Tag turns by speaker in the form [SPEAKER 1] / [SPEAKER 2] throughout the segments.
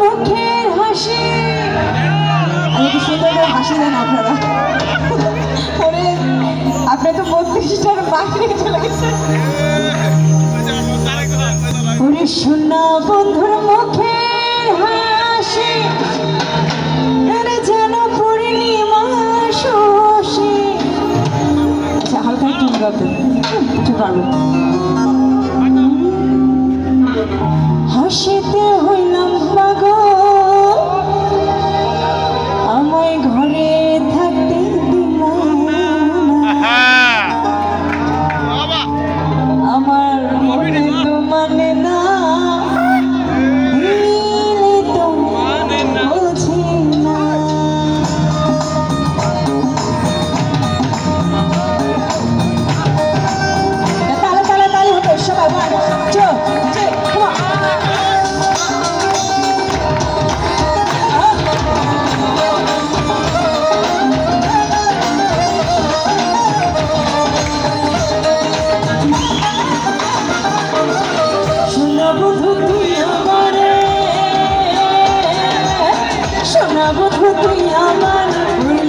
[SPEAKER 1] মুখের হাসি। আমাকে সুন্দর করে হাসি দেন আপনারা। পরে আপনি তো বত্রিশটার বাইরে চলে গেছেন। ওরে শোনা বন্ধুর মুখের হাসি যেন যাবো তুমি আমার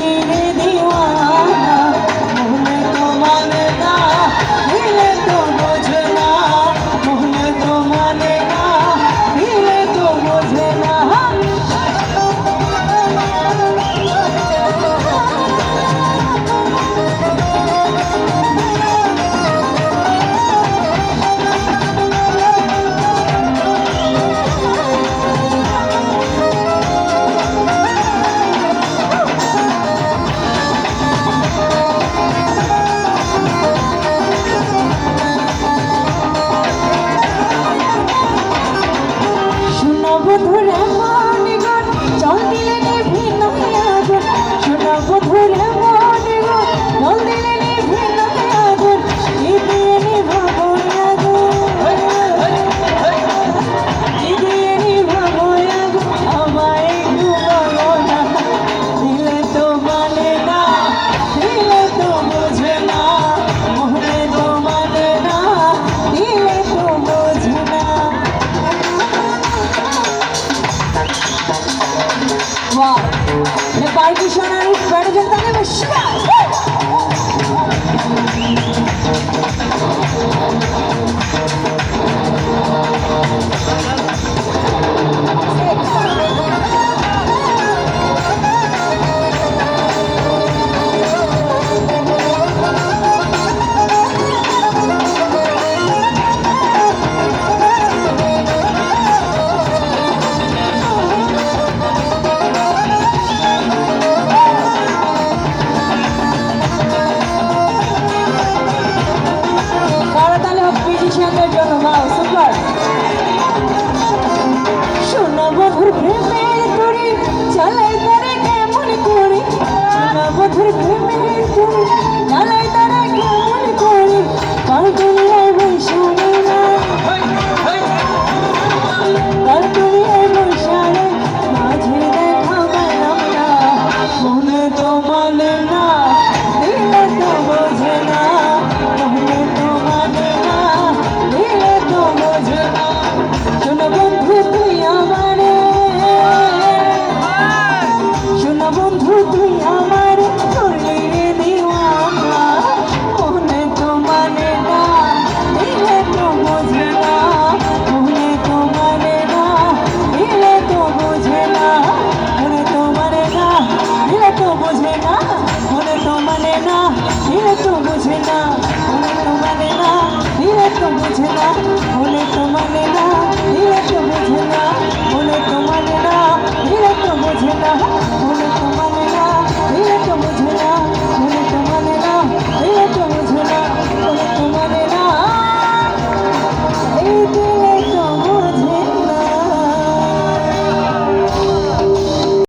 [SPEAKER 1] বধূরা ને પાલકી સોનાની પેડ જનતાને વિશ્વાસ